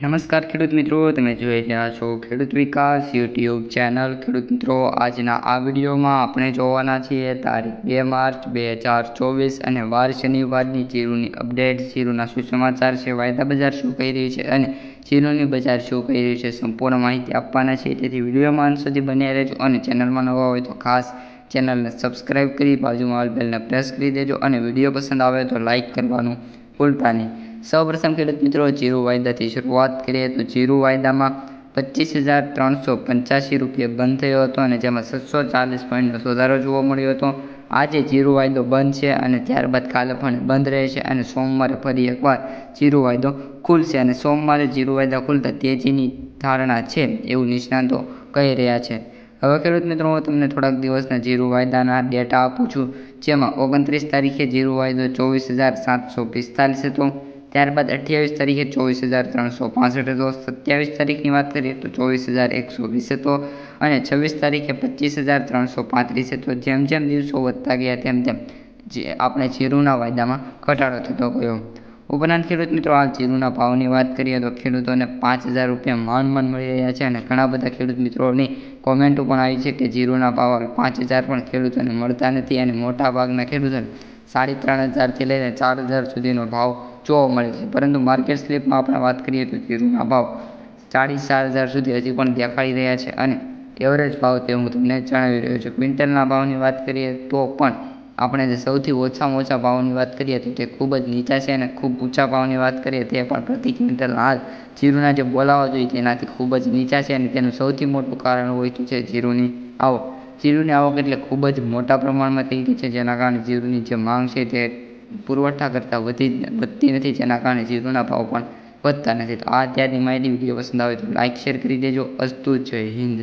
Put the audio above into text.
નમસ્કાર ખેડૂત મિત્રો, તમે જોઈ રહ્યા છો ખેડૂત વિકાસ યુટ્યુબ ચેનલ. ખેડૂત મિત્રો, આજના આ વિડીયોમાં આપણે જોવાના છીએ તારીખ બે માર્ચ બે હજાર ચોવીસ અને વાર શનિવારની જીરુની અપડેટ. જીરુના શું સમાચાર છે, વાયદા બજાર શું કહી રહ્યું છે અને જીરુની બજાર શું કહી રહ્યું છે સંપૂર્ણ માહિતી આપવાના છે તેથી વિડીયોમાં અંત સુધી બન્યા રહેજો અને ચેનલમાં નવા હોય તો ખાસ ચેનલને સબસ્ક્રાઈબ કરી બાજુમાં બેલને પ્રેસ કરી દેજો અને વીડિયો પસંદ આવે તો લાઇક કરવાનું ભૂલતા નહીં. સૌપ્રથમ ખેડૂત મિત્રો જીરું વાયદાથી શરૂઆત કરીએ તો જીરું વાયદામાં પચીસ હજાર ત્રણસો પંચ્યાસી રૂપિયા બંધ થયો હતો અને જેમાં સાતસો ચાલીસ પોઈન્ટનો સુધારો જોવા મળ્યો હતો. આજે જીરું વાયદો બંધ છે અને ત્યારબાદ કાલે પણ બંધ રહેશે અને સોમવારે ફરી એકવાર જીરું વાયદો ખુલશે અને સોમવારે જીરું વાયદા ખુલતા તેજીની ધારણા છે એવું નિષ્ણાંતો કહી રહ્યા છે. હવે ખેડૂત મિત્રો, હું તમને થોડાક દિવસના જીરું વાયદાના ડેટા આપું છું, જેમાં ઓગણત્રીસ તારીખે જીરું વાયદો ચોવીસ હજાર સાતસો પિસ્તાલીસ હતો. ત્યારબાદ અઠ્યાવીસ તારીખે ચોવીસ હજાર ત્રણસો પાસઠ હતો સત્યાવીસ તારીખની વાત કરીએ તો ચોવીસ હજાર એકસો વીસ હતો અને છવ્વીસ તારીખે પચીસ હજાર ત્રણસો પાંત્રીસ હતો. જેમ જેમ દિવસો વધતા ગયા તેમ તેમ જે આપણે જીરુના વાયદામાં ઘટાડો થતો ગયો. ઉપરાંત ખેડૂત મિત્રો, હાલ જીરુના ભાવની વાત કરીએ તો ખેડૂતોને પાંચ હજાર રૂપિયા માન માન મળી રહ્યા છે અને ઘણા બધા ખેડૂત મિત્રોની કોમેન્ટો પણ આવી છે કે જીરુના ભાવ પાંચ હજાર પણ ખેડૂતોને મળતા નથી અને મોટા ભાગના ખેડૂતોને સાડી ત્રણ હજારથી લઈને ચાર હજાર સુધીનો ભાવ જોવા મળે છે. પરંતુ માર્કેટ સ્લીપમાં આપણે વાત કરીએ તો જીરુના ભાવ ચાળીસ ચાર હજાર સુધી હજી પણ દેખાડી રહ્યા છે. અને એવરેજ ભાવ તે હું તમને જણાવી રહ્યો છું. ક્વિન્ટલના ભાવની વાત કરીએ તો પણ આપણે જે સૌથી ઓછામાં ઓછા ભાવની વાત કરીએ તો તે ખૂબ જ નીચા છે અને ખૂબ ઊંચા ભાવની વાત કરીએ તે પણ પ્રતિ ક્વિન્ટલ હાલ જીરુના જે બોલાવા જોઈએ તેનાથી ખૂબ જ નીચા છે અને તેનું સૌથી મોટું કારણ હોય છે જીરુની આવક. જીરુની આવક એટલે ખૂબ જ મોટા પ્રમાણમાં થઈ ગઈ છે. જેના કારણે જીરુની જે માંગ છે તે પુરવઠા કરતાં વધી વધતી નથી. જેના કારણે જીરુના ભાવ પણ વધતા નથી. તો આ અત્યારની માહિતી વીડિયો પસંદ આવે તો લાઇક શેર કરી દેજો. અસ્તુ જય હિન્દ.